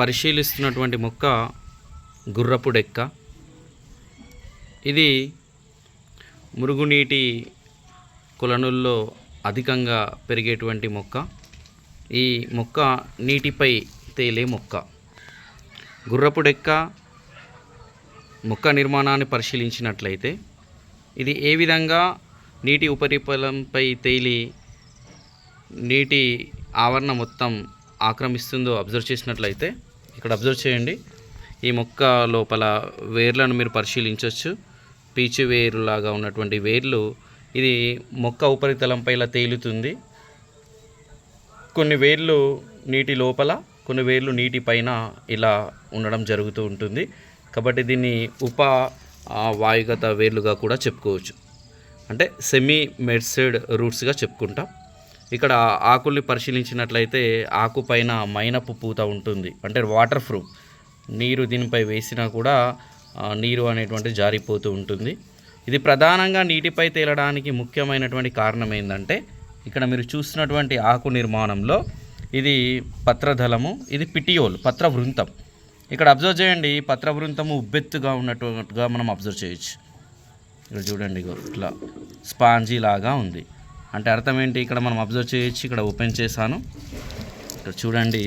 పరిశీలిస్తున్నటువంటి మొక్క గుర్రపు డెక్క. ఇది మురుగునీటి కొలనుల్లో అధికంగా పెరిగేటువంటి మొక్క. ఈ మొక్క నీటిపై తేలే మొక్క. గుర్రపు డెక్క మొక్క నిర్మాణాన్ని పరిశీలించినట్లయితే ఇది ఏ విధంగా నీటి ఉపరితలంపై తేలి నీటి ఆవరణ మొత్తం ఆక్రమిస్తుందో అబ్జర్వ్ చేసినట్లయితే ఇక్కడ అబ్జర్వ్ చేయండి. ఈ మొక్క లోపల వేర్లను మీరు పరిశీలించవచ్చు. పీచు వేరులాగా ఉన్నటువంటి వేర్లు ఇది మొక్క ఉపరితలంపై ఇలా తేలుతుంది. కొన్ని వేర్లు నీటి లోపల కొన్ని వేర్లు నీటి పైన ఇలా ఉండడం జరుగుతూ ఉంటుంది. కాబట్టి దీన్ని ఉప వాయుగత వేర్లుగా కూడా చెప్పుకోవచ్చు. అంటే సెమీ మెడ్సెడ్ రూట్స్గా చెప్పుకుంటాం. ఇక్కడ ఆకుల్ని పరిశీలించినట్లయితే ఆకు పైన మైనపు పూత ఉంటుంది. అంటే వాటర్ ప్రూఫ్. నీరు దీనిపై వేసినా కూడా నీరు అనేటువంటి జారిపోతూ ఉంటుంది. ఇది ప్రధానంగా నీటిపై తేలడానికి ముఖ్యమైనటువంటి కారణం ఏంటంటే ఇక్కడ మీరు చూస్తున్నటువంటి ఆకు నిర్మాణంలో ఇది పత్రదళము ఇది పిటియోల్ పత్ర వృంతం ఇక్కడ అబ్జర్వ్ చేయండి పత్ర వృంతము ఉబ్బెత్తుగా ఉన్నట్టుగా మనం అబ్జర్వ్ చేయొచ్చు. ఇక్కడ చూడండి ఇట్లా స్పాంజీ లాగా ఉంది. అంటే అర్థం ఏంటి? ఇక్కడ మనం అబ్జర్వ్ చేయొచ్చు ఇక్కడ ఓపెన్ చేశాను. ఇక్కడ చూడండి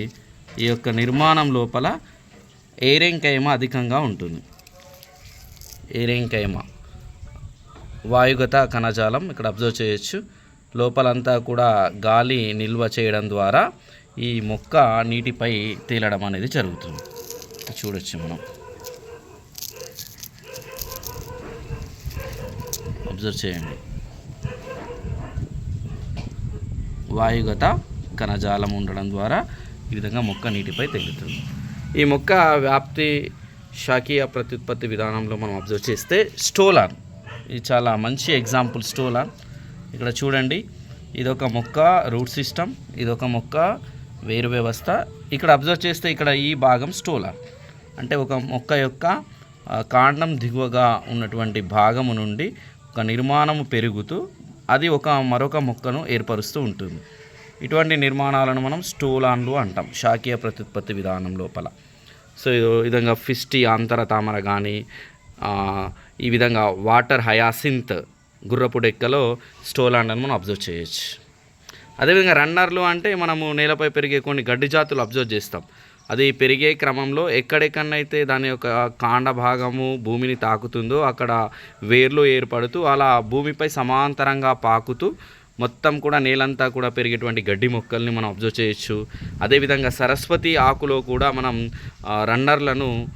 ఈ యొక్క నిర్మాణం లోపల ఏరెంకైమ అధికంగా ఉంటుంది. ఏరెంకైమ. వాయుగత కణజాలం ఇక్కడ అబ్జర్వ్ చేయొచ్చు. లోపలంతా కూడా గాలి నిల్వ చేయడం ద్వారా ఈ మొక్క నీటిపై తేలడం అనేది జరుగుతుంది. చూడొచ్చు మనం. అబ్జర్వ్ చేయండి. వాయుగత కణజాలం ఉండడం ద్వారా ఈ విధంగా మొక్క నీటిపై తగ్గుతుంది ఈ మొక్క వ్యాప్తి శాఖీయ ప్రత్యుత్పత్తి విధానంలో మనం అబ్జర్వ్ చేస్తే స్టోలాన్. ఇది చాలా మంచి ఎగ్జాంపుల్ స్టోలాన్. ఇక్కడ చూడండి ఇదొక మొక్క రూట్ సిస్టమ్ ఇదొక మొక్క వేరు వ్యవస్థ. ఇక్కడ అబ్జర్వ్ చేస్తే ఇక్కడ ఈ భాగం స్టోలాన్. అంటే ఒక మొక్క యొక్క కాండం దిగువగా ఉన్నటువంటి భాగము నుండి ఒక నిర్మాణము పెరుగుతూ అది ఒక మరొక మొక్కను ఏర్పరుస్తూ ఉంటుంది. ఇటువంటి నిర్మాణాలను మనం స్టూలాన్లు అంటాం శాఖీయ ప్రత్యుత్పత్తి విధానం లోపల. సో ఈ విధంగా ఫిస్టి అంతర తామర కానీ ఈ విధంగా వాటర్ హయాసింత్ గుర్రపు డెక్కలో స్టోలాండ్ అని మనం అబ్జర్వ్ చేయొచ్చు. అదేవిధంగా రన్నర్లు అంటే మనము నేలపై పెరిగే కొన్ని గడ్డి జాతులు అబ్జర్వ్ చేస్తాం. అది పెరిగే క్రమంలో ఎక్కడెక్కడనైతే దాని యొక్క కాండ భాగము భూమిని తాకుతుందో అక్కడ వేర్లు ఏర్పడుతూ అలా భూమిపై సమాంతరంగా పాకుతూ మొత్తం కూడా నేలంతా కూడా పెరిగేటువంటి గడ్డి మొక్కల్ని మనం అబ్జర్వ్ చేయొచ్చు. అదేవిధంగా సరస్వతి ఆకులో కూడా మనం రన్నర్లను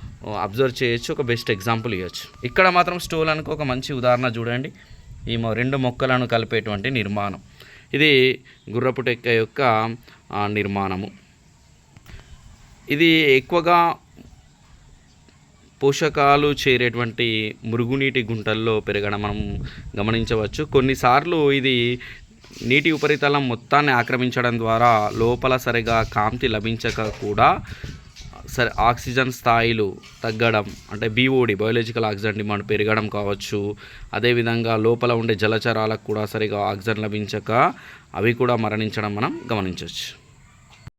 అబ్జర్వ్ చేయొచ్చు. ఒక బెస్ట్ ఎగ్జాంపుల్ ఇవ్వచ్చు. ఇక్కడ మాత్రం స్టోలానికి ఒక మంచి ఉదాహరణ చూడండి. ఈ రెండు మొక్కలను కలిపేటువంటి నిర్మాణం. ఇది గుర్రపుటెక్క యొక్క నిర్మాణము. ఇది ఎక్కువగా పోషకాలు చేరేటువంటి మురుగునీటి గుంటల్లో పెరగడం మనం గమనించవచ్చు. కొన్నిసార్లు ఇది నీటి ఉపరితలం మొత్తాన్ని ఆక్రమించడం ద్వారా లోపల సరిగా కాంతి లభించక కూడా సరే ఆక్సిజన్ స్థాయిలు తగ్గడం అంటే బీఓడి బయోలాజికల్ ఆక్సిజన్ డిమాండ్ పెరగడం కావచ్చు. అదేవిధంగా లోపల ఉండే జలచరాలకు కూడా సరిగా ఆక్సిజన్ లభించక అవి కూడా మరణించడం మనం గమనించవచ్చు.